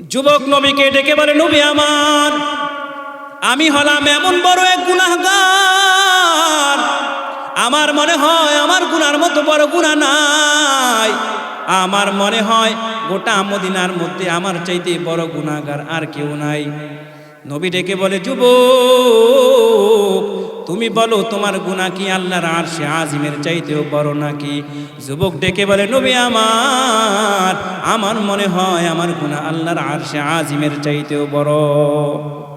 যুবক নবীকে ডেকে বলে, নবী আমার, আমি হলাম এমন বড় এক গুনাহগার। আমার মনে হয় আমার গুনার মতো বড় গুণা নাই। আমার মনে হয় গোটা মদিনার মধ্যে আমার চাইতে বড় গুণাগার আর কেউ নাই। নবী ডেকে বলে যুব তুমি বলো তোমার গুণা কি আল্লাহর আর সে আজিমের চাইতেও বড় নাকি? যুবক ডেকে বলে, নবী আমার আমার মনে হয় আমার গুণা আল্লাহর আর সে আজিমের চাইতেও বড়।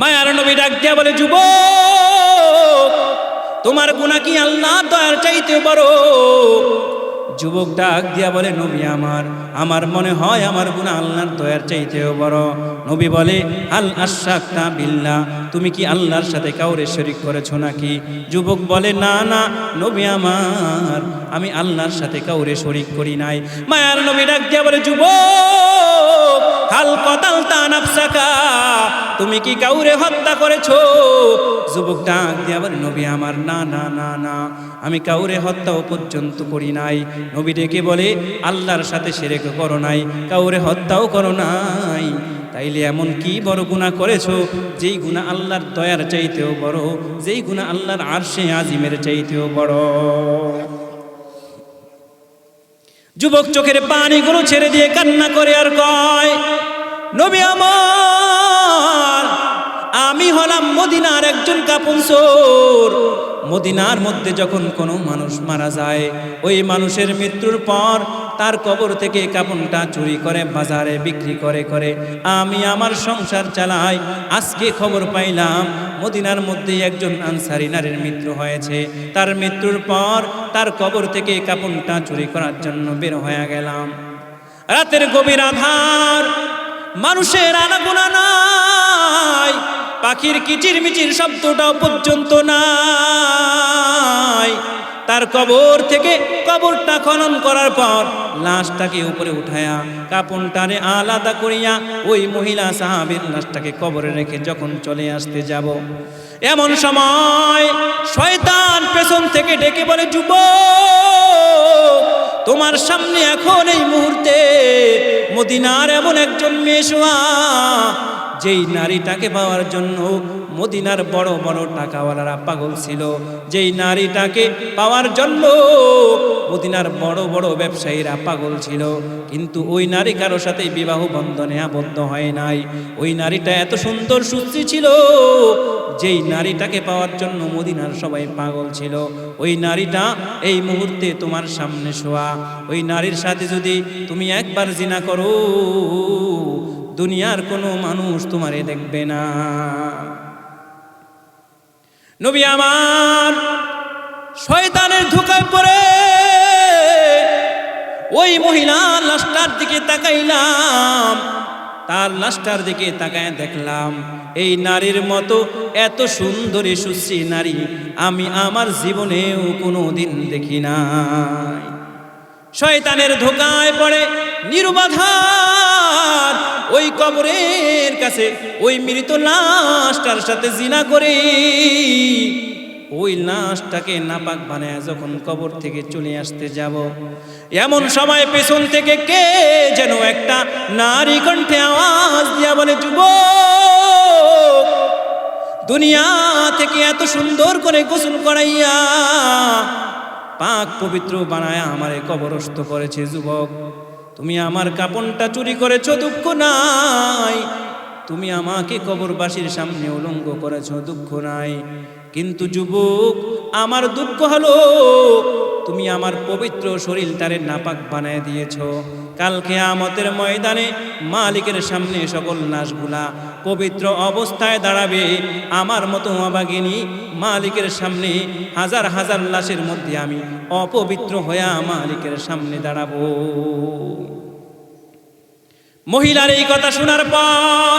মায়ার নবী ডাক দিয়া বলে, যুবক, তোমার গুণা কি আল্লাহ দয়ার চাইতেও বড়? যুবক ডাক দিয়া বলে, নবী আমার আমার মনে হয় আমার গুণা আল্লাহর দয়ার চাইতেও বড়। নবী বলে, আল আশাক্তা বিল্লা তুমি কি আল্লাহর সাথে কাউরে শরিক করেছ নাকি? যুবক বলে, না না, নবী আমার, আমি আল্লাহর সাথে কাউরে শরিক করি নাই। মায়ার নবী ডাক দিয়া বলে, যুবক, হাল কতাল তানাফসাকা তুমি কি কাউরে হত্যা করেছ? যুবক ডাক দিয়া বলে, নবী আমার, না না না না, আমি কাউরে হত্যাও পর্যন্ত করি নাই। নবী ডেকে বলে, আল্লাহর সাথে সেরেক করো নাই, কাউরে হত্যাও করো নাই। তাইলে এমন কি বড় গুনাহ করেছ? যেই গুনাহ আল্লাহর দয়ার চাইতেও বড়, যেই গুনাহ আল্লাহর আরশে আজিমের চাইতেও বড়। যুবক চোখের পানিগুলো ছেড়ে দিয়ে কান্না করে আর কয় নবী আমার, আমি হলাম মদিনার একজন কাপুনসোর মদিনার মধ্যে যখন কোনো মানুষ মারা যায়, ওই মানুষের মৃত্যুর পর তার কবর থেকে কাপড়টা চুরি করে বাজারে বিক্রি করে করে আমি আমার সংসার চালাই। আজকে খবর পাইলাম, মদিনার মধ্যে একজন আনসারি নারীর মৃত্যু হয়েছে। তার মৃত্যুর পর তার কবর থেকে কাপড়টা চুরি করার জন্য বের হয়ে গেলাম। রাতের গভীর আধার মানুষের আনাগোনা নাই। পাখির কিচির মিচির শব্দটাও পর্যন্ত নাই। তার কবর থেকে কবরটা খনন করার পর লাশটাকে উপরে উঠায়া কাপনটারে আলাদা করিয়া ওই মহিলা সাহাবের লাশটাকে কবরে রেখে যখন চলে আসতে যাব, এমন সময় শয়তান পেছন থেকে ডেকে বলে, যুবক তোমার সামনে এখন এই মুহূর্তে মদিনার এমন একজন মেশোয়া যেই নারীটাকে পাওয়ার জন্য মদিনার বড় বড় টাকাওয়ালারা পাগল ছিল, যেই নারীটাকে পাওয়ার জন্য মদিনার বড় বড় ব্যবসায়ীরা পাগল ছিল, কিন্তু ওই নারী কারোর সাথে বিবাহ বন্ধনে আবদ্ধ হয় নাই। ওই নারীটা এত সুন্দর সুস্থি ছিল, যেই নারীটাকে পাওয়ার জন্য মদিনার সবাই পাগল ছিল। ওই নারীটা এই মুহূর্তে তোমার সামনে শোয়া। ওই নারীর সাথে যদি তুমি একবার জিনা করো দুনিয়ার কোনো মানুষ তোমারে দেখবে না। নবী আমার, শয়তানের ধোকায় পড়ে ওই মহিলা লাশটার দিকে তাকাইলাম, তার লাশটার দিকে তাকায় দেখলাম, এই নারীর মতো এত সুন্দরী, সুশ্রী নারী আমি আমার জীবনেও কোনো দিন দেখি নাই। শয়তানের ধোকায় পড়ে নির্বাধার। ওই কবরের কাছে ওই মৃত লাশটার সাথে জিনা করে। ওই লাশটাকে নাপাক বানায় যখন কবর থেকে চলে আসতে যাব। এমন সময় পেছন থেকে কে যেন একটা নারী কণ্ঠে আওয়াজ দিয়া বলে, যুবক, দুনিয়া থেকে এত সুন্দর করে গোসল করাইয়া পাক পবিত্র বানায় আমারে কবরস্থ করেছে, যুবক। তুমি আমার কাপনটা চুরি করেছ, দুঃখ নাই। তুমি আমাকে কবরবাসীর সামনে উলঙ্গ করেছ, দুঃখ নাই। কিন্তু যুবক, আমার দুঃখ হলো, তুমি আমার পবিত্র শরীর তারে নাপাক বানায় দিয়েছ। কালকে আমতের ময়দানে মালিকের সামনে সকল লাশগুলা পবিত্র অবস্থায় দাঁড়াবে। আমার মতো অবাগিনী মালিকের সামনে হাজার হাজার লাশের মধ্যে আমি অপবিত্র হয়ে মালিকের সামনে দাঁড়াবো। মহিলার এই কথা শোনার পর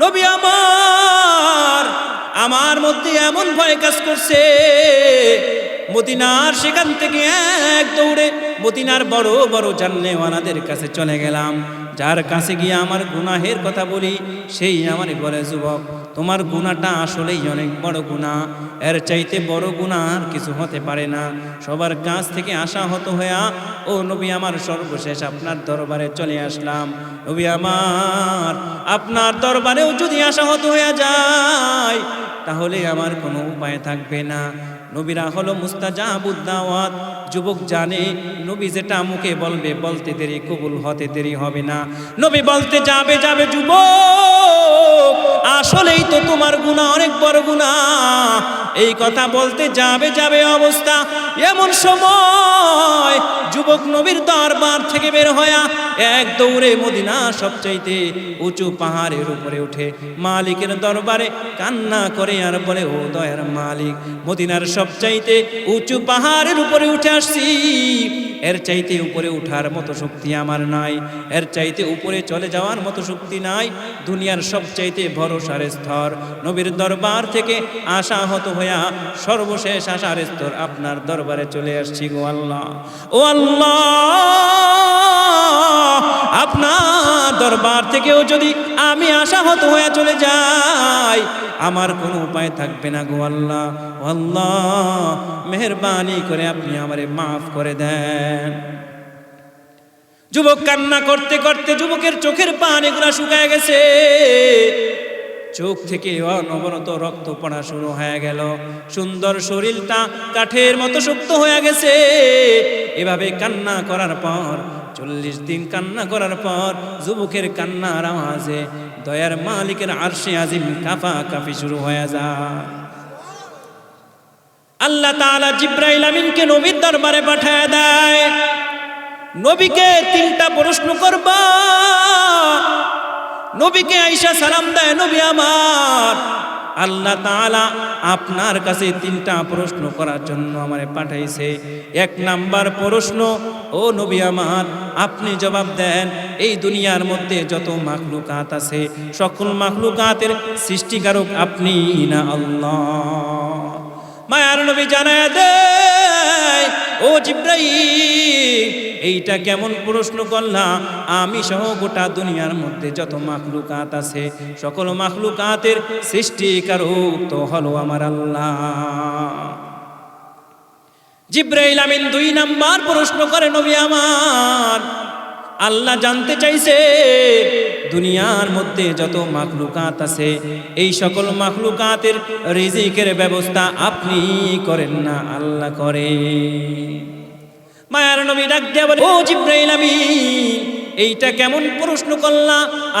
নবী আমার আমার মধ্যে এমন ভয় কাজ করছে মদিনার সেখান থেকে এক দৌড়ে মদিনার বড় বড় জান্নেওয়ালাদের কাছে চলে গেলাম। যার কাছে গিয়ে আমার গুনাহের কথা বলি, সেই আমার বলে, যুবক, তোমার গুণাটা আসলেই অনেক বড় গুণা এর চাইতে বড় গুণা আর কিছু হতে পারে না। সবার কাছ থেকে আশা হতো হইয়া, ও নবী আমার সর্বশেষ আপনার দরবারে চলে আসলাম। নবী আমার, আপনার দরবারেও যদি আশা হতো হইয়া যায়, তাহলে আমার কোনো উপায় থাকবে না। নবীরা হলো মুস্তাজাবুদ্দাওয়াত। যুবক জানে, নবী যেটা মুখে বলবে, বলতে দেরি, কবুল হতে দেরি হবে না। নবী বলতে যাবে যাবে যুবক, আসলেই তো তোমার গুণা অনেক বড় গুণা এই কথা বলতে যাবে যাবে অবস্থা। এমন সময় যুবক নবীর দরবার থেকে বের হয়া এক দৌড়ে মদিনা সবচাইতে উঁচু পাহাড়ের উপরে উঠে। মালিকের দরবারে কান্না করে আর বলে, ও দয়ার মালিক, মদিনার সবচাইতে উঁচু পাহাড়ের উপরে উঠে আসছি। এর চাইতে উপরে উঠার মতো শক্তি আমার নাই। এর চাইতে উপরে চলে যাওয়ার মতো শক্তি নাই। দুনিয়ার সবচাইতে ভরসার স্তর। নবীর দরবার থেকে আশা হত হইয়া সর্বশেষ আশার স্তর আপনার দরবারে চলে আসছি গো আল্লাহ। ও আল্লাহ, আপনার দরবার থেকেও যদি আমি আশাহত হয়ে চলে যাই, আমার কোনো উপায় থাকবে না গো আল্লাহ। আল্লাহ, মেহরবানি করে আপনি আমারে মাফ করে দেন। যুবক কান্না করতে করতে যুবকের চোখের পান এগুলা শুকায় গেছে। চোখ থেকে অনবরত রক্ত পড়া শুরু হয়ে গেল। সুন্দর শরীরটা কাঠের মতো শক্ত হয়ে গেছে। এভাবে কান্না করার পর, চল্লিশ দিন কান্না করার পর, যুবকের কান্নার আওয়াজে দয়ার মালিকের আরশে আজিম কাফা কাফি শুরু হয়ে যায়। আল্লাহ তাআলা জিব্রাইল আমিনকে নবীর দরবারে পাঠায় দেয়। নবীকে তিনটা প্রশ্ন করবা। নবীকে আইসা সালাম দেয়, নবী আমার, আল্লাহ তাআলা আপনার কাছে তিনটা প্রশ্ন করার জন্য আমারে পাঠাইছে। এক নাম্বার প্রশ্ন, ও নবী আমার, আপনি জবাব দেন, এই দুনিয়ার মধ্যে যত মাখলুকাত আছে, সকল মাখলুকাতের সৃষ্টিকারক আপনি না আল্লাহ। মায়ার নবী জানায় দেয়, ও জিব্রাইল এইটা কেমন প্রশ্ন করলাম আমি সহ গোটা দুনিয়ার মধ্যে যত মাখলুকাত আছে, সকল মাখলুকাতের সৃষ্টিকারক তো হলো আমার আল্লাহ। জিব্রাইল আমিন দুই নাম্বার প্রশ্ন করে, নবী আমার, আল্লাহ জানতে চাইছে, দুনিয়ার মধ্যে যত মাখলুকাত আছে, এই সকল মাখলুকাতের রিজিকের ব্যবস্থা আপনি করেন না, আল্লাহ করে। মায়ার নবী ডাক দেয়া বলে, ও জিব্রাইল আমিন, এইটা কেমন প্রশ্ন করলা?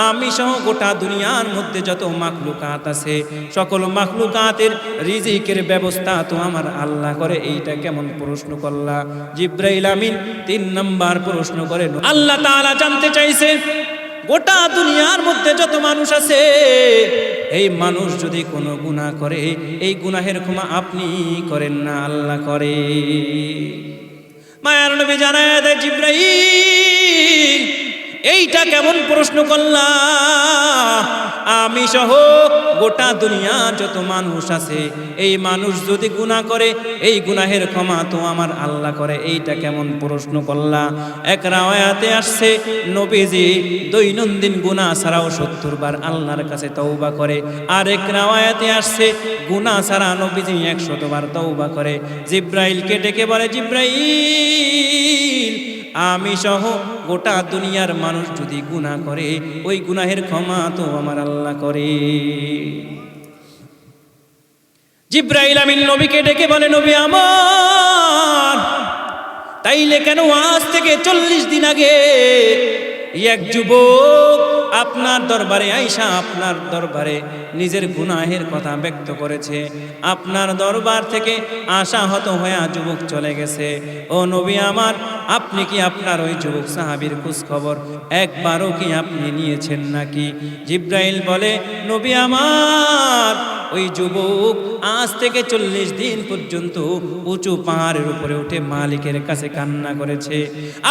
আমি সহ গোটা দুনিয়ার মধ্যে যত মাখলুকাত আছে, সকল মাখলুকাতের রিজিকের ব্যবস্থা তো আমার আল্লাহ করে, এইটা কেমন প্রশ্ন করলা? জিব্রাইল আমিন তিন নাম্বার প্রশ্ন করে আল্লাহ তাআলা জানতে চাইছে, গোটা দুনিয়ার মধ্যে যত মানুষ আছে, এই মানুষ যদি কোনো গুনাহ করে, এই গুনাহের ক্ষমা আপনি করেন না, আল্লাহ করে। মায়ার নবী জানায় দেয় জিব্রাইল। এইটা কেমন প্রশ্ন করলা আমি সহ গোটা দুনিয়া যত মানুষ আছে, এই মানুষ যদি গুনাহ করে, এই গুনাহের ক্ষমা তো আমার আল্লাহ করে। এইটা কেমন প্রশ্ন করলা এক রাওয়ায়াতে আসছে, নবীজি দৈনন্দিন গুনাহ ছাড়াও সত্তর বার আল্লাহর কাছে তওবা করে। আর এক রাওয়ায়াতে আসছে, গুনাহ ছাড়া নবীজি একশতবার তওবা করে। জিব্রাইলকে ডেকে বলে, জিব্রাইল আমি সহ গোটা দুনিয়ার মানুষ যদি গুণা করে, ওই গুনাহের ক্ষমা তো আমার আল্লাহ করে। জিব্রাইল আমিন নবীকে ডেকে বলে, নবী আমার, তাইলে কেন আজ থেকে চল্লিশ দিন আগে এক যুবক আপনার দরবারে আইসা আপনার দরবারে নিজের গুনাহের কথা ব্যক্ত করেছে। আপনার দরবার থেকে আশাহত হয়ে যুবক চলে গেছে। ও নবী আমার, আপনি কি আপনার ওই যুবক সাহাবির খবর একবারও কি আপনি নিয়েছেন নাকি? জিব্রাইল বলে, নবী আমার ওই যুবক আজ থেকে চল্লিশ দিন পর্যন্ত উঁচু পাহাড়ের উপরে উঠে মালিকের কাছে কান্না করেছে।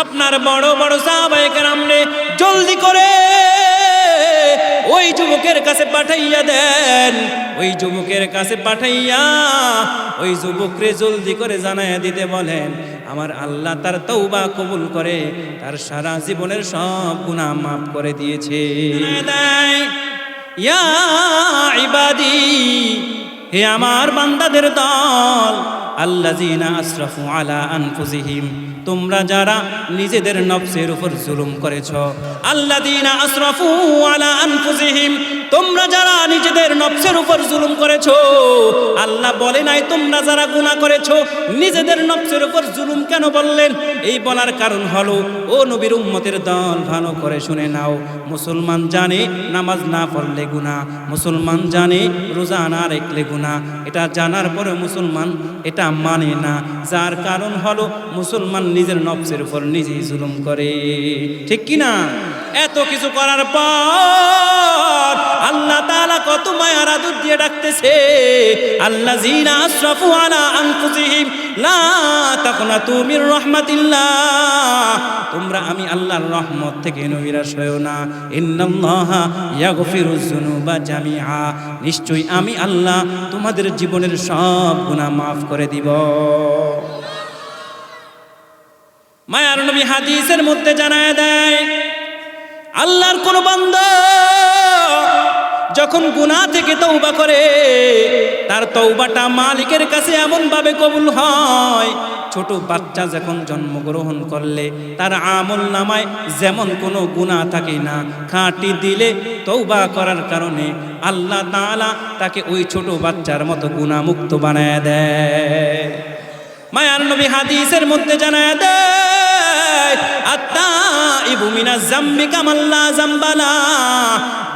আপনার বড় বড় সাহাবায়ে কেরামরে জলদি করে ওই যুবকের কাছে পাঠাইয়া দেন। ওই যুবকের কাছে পাঠাইয়া ওই যুবকরে জলদি করে জানাইয়া দিতে বলেন, আমার আল্লাহ তার তৌবা কবুল করে, তার সারা জীবনের সব গুনাহ মাফ করে দিয়েছে। দেয়। ইবাদি, হে আমার বান্দাদের দল আল্লাজিনা আশরাফু আলা আনফুজিহিম তোমরা যারা নিজেদের নফসের উপর জুলুম করেছ আল্লাদিনা আশরাফু আলা আনফুসিহিম তোমরা যারা নিজেদের নফসের উপর জুলুম করেছ, আল্লাহ বলে নাই তোমরা যারা গুনাহ করেছ, নিজেদের নফসের উপর জুলুম কেন বললেন? এই বলার কারণ হলো, ও নবীর উম্মতের দল, ভালো করে শুনে নাও। মুসলমান জানে নামাজ না পড়লে গুণা মুসলমান জানে রোজা না রেখলে গুণা এটা জানার পরে মুসলমান এটা মানে না। যার কারণ হলো, মুসলমান নিজের নফসের উপর নিজেই জুলুম করে। ঠিক কি না এত কিছু করার পর আল্লাহ তাআলা কত মায়ার আদর দিয়ে ডাকতেছে আল্লাহ জিনা আশরাফু আলা আনফুসিহিম। লা তাকনাতু মির রাহমাতিল্লাহ। তোমরা আমি আল্লাহর রহমত থেকে নৈরাশ হয়েও না। ইন্নাল্লাহা ইয়াগফিরুজ যুনুবা জামিআ। নিশ্চয়ই আমি আল্লাহ তোমাদের জীবনের সব গুনাহ মাফ করে দিব। মায়ার নবী হাদিসের মধ্যে জানায় দেয় আল্লাহর কোন বান্দা যখন গুনাহ থেকে তৌবা করে, তার তৌবাটা মালিকের কাছে এমন ভাবে কবুল হয়, ছোট বাচ্চা যখন জন্মগ্রহণ করলে, তার আমল নামায় যেমন কোনো গুনাহ থাকে না। খাঁটি দিলে তৌবা করার কারণে আল্লাহ তাআলা তাকে ওই ছোট বাচ্চার মতো গুনাহমুক্ত বানায় দেয়। মায়ার নবী হাদিসের মধ্যে জানায় দেয় আত্মা ইবুমিনা জাম্বি কামাল্লা জাম্বালা।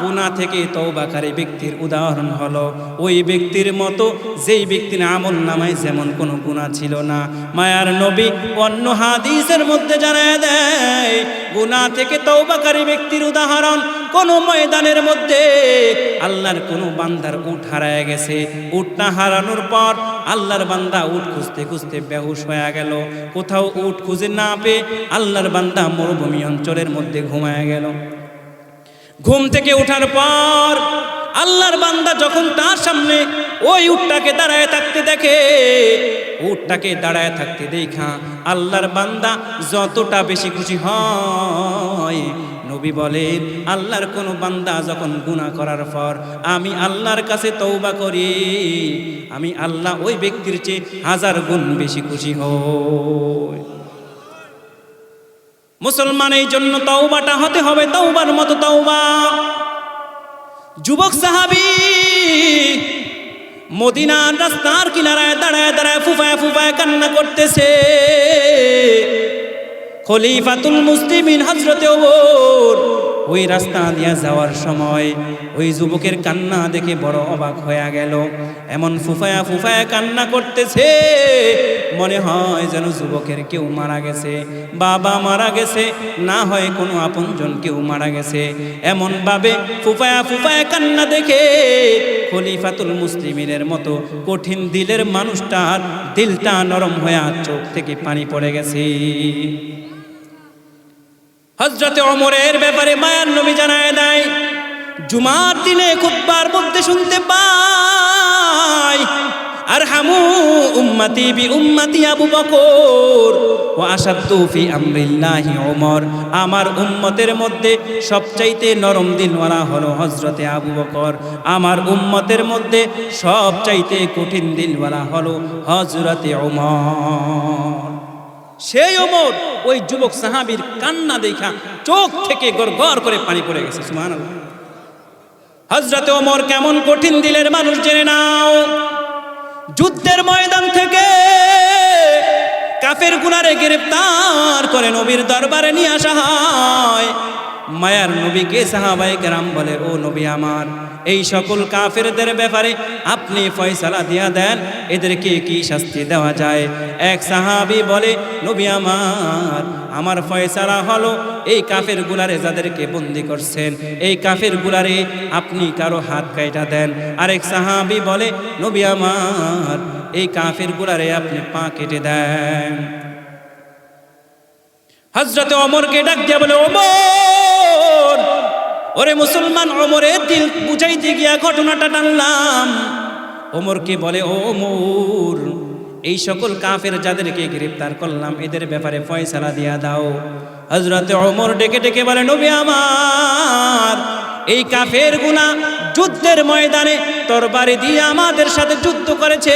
গুনাহ থেকে তওবাকারী ব্যক্তির উদাহরণ হলো, ওই ব্যক্তির মতো যেই ব্যক্তির আমল নামায় যেমন কোনো গুনাহ ছিল না। মায়ার নবী অন্য হাদিসের মধ্যে জানায় দেয়, গুনাহ থেকে তওবাকারী ব্যক্তির উদাহরণ কোন ময়দানের মধ্যে আল্লাহর কোনো বান্দার উঠ হারায় গেছে। উঠ না হারানোর পর আল্লাহর বান্দা উঠ খুঁজতে খুঁজতে বেহুশ হয়ে গেল। কোথাও উঠ খুঁজে না পেয়ে আল্লাহর বান্দা মরুভূমি অঞ্চলের মধ্যে ঘুমায় গেল। ঘুম থেকে ওঠার পর আল্লাহর বান্দা যখন তার সামনে ওই উটটাকে দাঁড়ায় থাকতে দেখে, উটটাকে দাঁড়ায় থাকতে দেখা আল্লাহর বান্দা যতটা বেশি খুশি হয় নবী বলেন, আল্লাহর কোনো বান্দা যখন গুনাহ করার পর আমি আল্লাহর কাছে তৌবা করি, আমি আল্লাহ ওই ব্যক্তির চেয়ে হাজার গুণ বেশি খুশি হই। মুসলমান এই জন্য তওবাটা হতে হবে, তওবার মতো তওবা। যুবক সাহাবী, মদিনার রাস্তার কিনারায় দাঁড়ায় দাঁড়ায় ফুফায় ফুফায় কান্না করতেছে। খলিফাতুল মুসলিমিন হজরতে ওমর। ওই রাস্তা দিয়া যাওয়ার সময় ওই যুবকের কান্না দেখে বড় অবাক হয়ে গেল। এমন ফুফায়া ফুফায়া কান্না করতেছে। মনে হয় যেন যুবকের কেউ মারা গেছে। বাবা মারা গেছে, না হয় কোনো আপনজন কেউ মারা গেছে। এমন ভাবে ফুফায়া ফুফায়া কান্না দেখে খলিফাতুল মুসলিমিনের মতো কঠিন দিলের মানুষটার দিলটা নরম হয়ে চোখ থেকে পানি পড়ে গেছে। হজরতে অমরের ব্যাপারে মায়ার নবী জানায় দেয়, জুমার দিনে খুতবার মধ্যে শুনতে পাই আর হামু উম্মাতি বি উম্মাতি আবু বকর ও আসাদ্দু ফি আমরিল্লাহি ওমর। আমার উম্মতের মধ্যে সবচাইতে নরম দিলওয়ালা হলো হজরতে আবু বকর। আমার উম্মতের মধ্যে সবচাইতে কঠিন দিলওয়ালা হলো হজরতে ওমর। সেই ওমর ওই যুবক সাহাবির কান্না দেখা, চোখ থেকে গড় করে পানি পড়ে গেছে সুমান হজরত ওমর কেমন কঠিন দিলের মানুষ জেনে নাও। যুদ্ধের ময়দান থেকে কাফের গুনারে গ্রেপ্তার করে নবীর দরবারে নিয়ে আসা হয়। মায়ার নবীকে সাহাবাই কেরাম বলে, ও নবী আমার, এই সকল কাফেরদের ব্যাপারে আপনি ফয়সালা দিয়া দেন, এদেরকে কি শাস্তি দেওয়া যায়? এক সাহাবি বলে, নবী আমার আমার ফয়সালা হলো এই কাফের গুলারে যাদেরকে বন্দি করছেন। এই কাফের গুলারে আপনি কারও হাত কাইটা দেন। আরেক সাহাবি বলে, নবী আমার, এই কাফের গুলারে আপনি পা কেটে দেন। হজরতে অমরকে ডাক দিয়া বলে, ওমর! ওরে মুসলমান ওমরের দিল বুঝাইতে গিয়া ঘটনাটা টানলাম। ওমরকে বলে, ও ওমর, এই সকল কাফের যাদেরকে গ্রেপ্তার করলাম, এদের ব্যাপারে ফয়সালা দিয়া দাও। হজরতে ওমর ডেকে ডেকে বলে, নবী আমার, এই কাফের গুনা যুদ্ধের ময়দানে তরবারি দিয়ে আমাদের সাথে যুদ্ধ করেছে।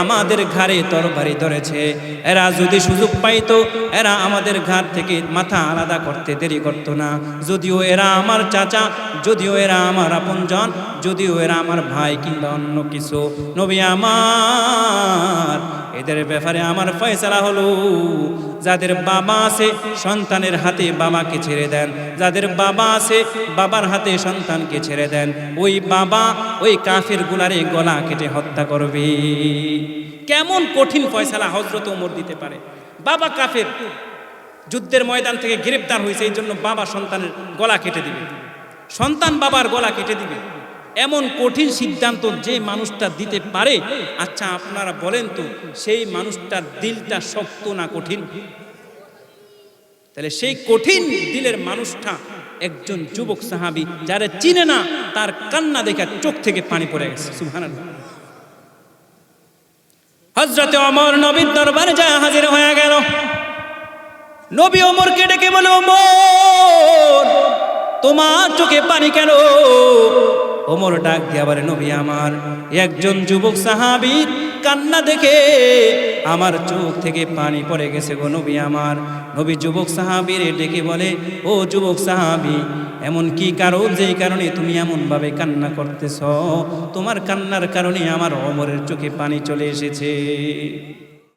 আমাদের ঘাড়ে তরবারি ধরেছে। এরা যদি সুযোগ পাইত, এরা আমাদের ঘাট থেকে মাথা আলাদা করতে দেরি করতো না। যদিও এরা আমার চাচা, যদিও এরা আমার আপনজন, যদিও এরা আমার ভাই কিংবা অন্য কিছু। নবী আমার এদের ব্যাপারে আমার ফয়সালা হলো, যাদের বাবা আছে, সন্তানের হাতে বাবাকে ছেড়ে দেন। যাদের বাবা আছে, বাবার হাতে সন্তানকে ছেড়ে দেন। ওই বাবা ওই কাফের গুলারে গলা কেটে হত্যা করবে। কেমন কঠিন ফয়সালা হজরত ওমর দিতে পারে। বাবা কাফের, যুদ্ধের ময়দান থেকে গ্রেপ্তার হয়েছে এই জন্য বাবা সন্তানের গলা কেটে দিবে। সন্তান বাবার গলা কেটে দিবে। এমন কঠিন সিদ্ধান্ত যে মানুষটা দিতে পারে আচ্ছা আপনারা বলেন তো, সেই মানুষটার দিলটা শক্ত না কঠিন? তাহলে সেই কঠিন দিলের মানুষটা একজন যুবক সাহাবি, যারা চিনে না, তার কান্না দেখে চোখ থেকে পানি পড়ে গেছে, সুবহানাল্লাহ। হজরতে অমর নবীর দরবারে যা হাজির হয়ে গেল। নবী ওমরকে ডেকে বলে অমর তোমার চোখে পানি কেন ওমর ডাক দিয়া বলে, নবী আমার, একজন যুবক সাহাবীর কান্না দেখে আমার চোখ থেকে পানি পড়ে গেছে গো নবী আমার। নবী যুবক সাহাবীর ডেকে বলে, ও যুবক সাহাবি, এমন কি কারণ যেই কারণে তুমি এমনভাবে কান্না করতেছ? তোমার কান্নার কারণে আমার অমরের চোখে পানি চলে এসেছে।